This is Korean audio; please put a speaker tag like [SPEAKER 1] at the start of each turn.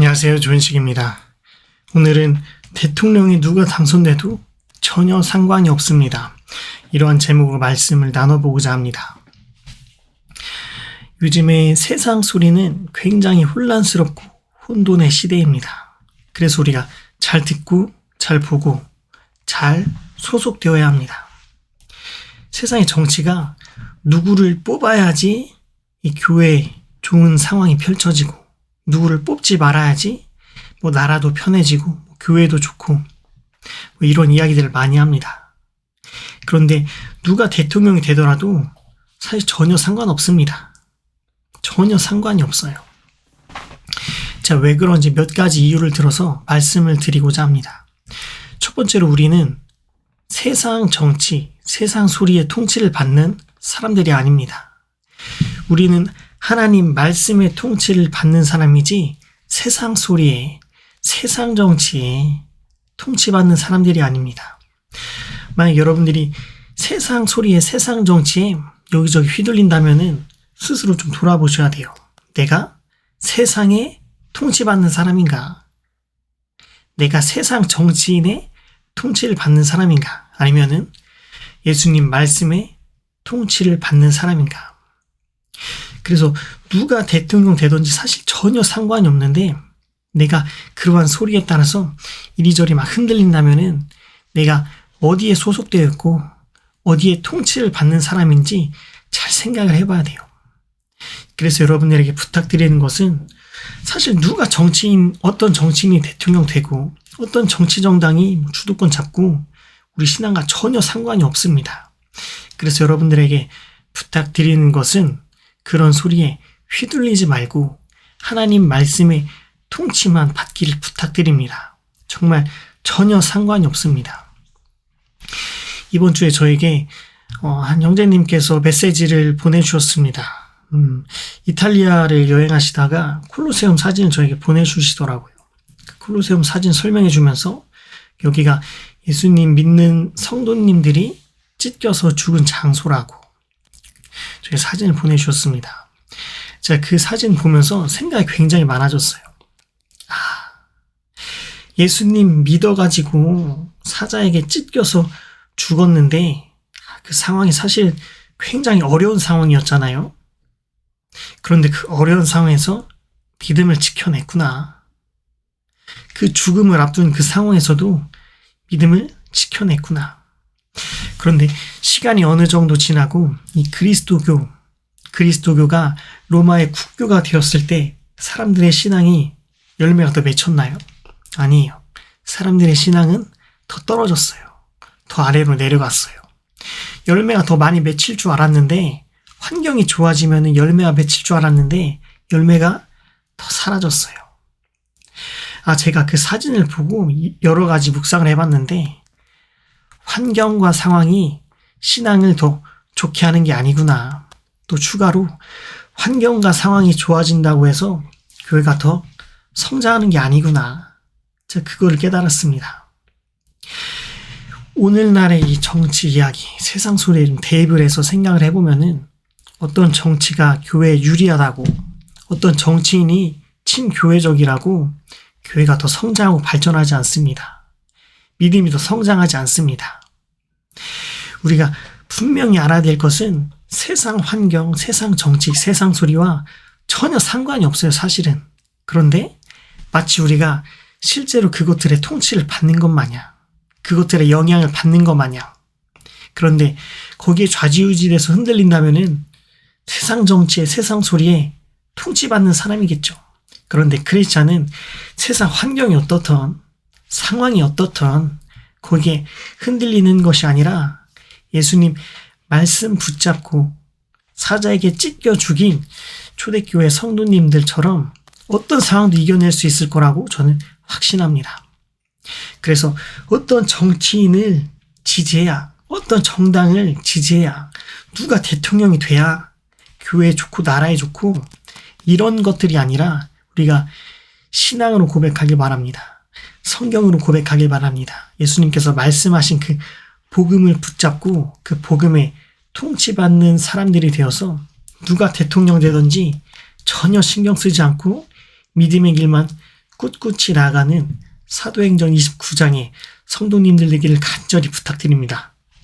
[SPEAKER 1] 안녕하세요. 조현식입니다. 오늘은 대통령이 누가 당선돼도 전혀 상관이 없습니다. 이러한 제목으로 말씀을 나눠보고자 합니다. 요즘에 세상 소리는 굉장히 혼란스럽고 혼돈의 시대입니다. 그래서 우리가 잘 듣고 잘 보고 잘 소속되어야 합니다. 세상의 정치가 누구를 뽑아야지 이 교회에 좋은 상황이 펼쳐지고 누구를 뽑지 말아야지 뭐 나라도 편해지고 뭐 교회도 좋고 뭐 이런 이야기들을 많이 합니다. 그런데 누가 대통령이 되더라도 사실 전혀 상관없습니다. 전혀 상관이 없어요. 자, 왜 그런지 몇 가지 이유를 들어서 말씀을 드리고자 합니다. 첫 번째로 우리는 세상 정치, 세상 소리의 통치를 받는 사람들이 아닙니다. 우리는 하나님 말씀의 통치를 받는 사람이지 세상 소리에, 세상 정치에 통치받는 사람들이 아닙니다. 만약 여러분들이 세상 소리에, 세상 정치에 여기저기 휘둘린다면은 스스로 좀 돌아보셔야 돼요. 내가 세상에 통치받는 사람인가? 내가 세상 정치인의 통치를 받는 사람인가? 아니면은 예수님 말씀에 통치를 받는 사람인가? 그래서 누가 대통령 되든지 사실 전혀 상관이 없는데 내가 그러한 소리에 따라서 이리저리 막 흔들린다면은 내가 어디에 소속되어 있고 어디에 통치를 받는 사람인지 잘 생각을 해봐야 돼요. 그래서 여러분들에게 부탁드리는 것은 사실 누가 정치인, 어떤 정치인이 대통령 되고 어떤 정치 정당이 주도권 잡고 우리 신앙과 전혀 상관이 없습니다. 그래서 여러분들에게 부탁드리는 것은 그런 소리에 휘둘리지 말고 하나님 말씀의 통치만 받기를 부탁드립니다. 정말 전혀 상관이 없습니다. 이번 주에 저에게 어, 한 형제님께서 메시지를 보내주셨습니다. 음, 이탈리아를 여행하시다가 콜로세움 사진을 저에게 보내주시더라고요. 그 콜로세움 사진 설명해 주면서 여기가 예수님 믿는 성도님들이 찢겨서 죽은 장소라고 저희 사진을 보내주셨습니다. 제가 그 사진 보면서 생각이 굉장히 많아졌어요. 아, 예수님 믿어가지고 사자에게 찢겨서 죽었는데 그 상황이 사실 굉장히 어려운 상황이었잖아요. 그런데 그 어려운 상황에서 믿음을 지켜냈구나. 그 죽음을 앞둔 그 상황에서도 믿음을 지켜냈구나. 그런데 시간이 어느 정도 지나고 이 그리스도교, 그리스도교가 로마의 국교가 되었을 때 사람들의 신앙이 열매가 더 맺혔나요? 아니에요. 사람들의 신앙은 더 떨어졌어요. 더 아래로 내려갔어요. 열매가 더 많이 맺힐 줄 알았는데 환경이 좋아지면 열매가 맺힐 줄 알았는데 열매가 더 사라졌어요. 아, 제가 그 사진을 보고 여러 가지 묵상을 해봤는데 환경과 상황이 신앙을 더 좋게 하는 게 아니구나. 또 추가로 환경과 상황이 좋아진다고 해서 교회가 더 성장하는 게 아니구나. 제가 그거를 깨달았습니다. 오늘날의 이 정치 이야기, 세상 소리에 좀 대입을 해서 생각을 해보면은 어떤 정치가 교회에 유리하다고, 어떤 정치인이 친교회적이라고 교회가 더 성장하고 발전하지 않습니다. 믿음이 더 성장하지 않습니다. 우리가 분명히 알아야 될 것은 세상 환경, 세상 정치, 세상 소리와 전혀 상관이 없어요, 사실은. 그런데 마치 우리가 실제로 그것들의 통치를 받는 것 마냥, 그것들의 영향을 받는 것 마냥. 그런데 거기에 좌지우지돼서 흔들린다면은 세상 정치에 세상 소리에 통치받는 사람이겠죠. 그런데 크리스찬은 세상 환경이 어떻던 상황이 어떻던 거기에 흔들리는 것이 아니라 예수님 말씀 붙잡고 사자에게 찢겨 죽인 초대교회 성도님들처럼 어떤 상황도 이겨낼 수 있을 거라고 저는 확신합니다. 그래서 어떤 정치인을 지지해야, 어떤 정당을 지지해야, 누가 대통령이 돼야 교회에 좋고 나라에 좋고 이런 것들이 아니라 우리가 신앙으로 고백하길 바랍니다. 성경으로 고백하길 바랍니다. 예수님께서 말씀하신 그 복음을 붙잡고 그 복음에 통치받는 사람들이 되어서 누가 대통령 되든지 전혀 신경 쓰지 않고 믿음의 길만 꿋꿋이 나아가는 사도행전 29장의 성도님들 되기를 간절히 부탁드립니다.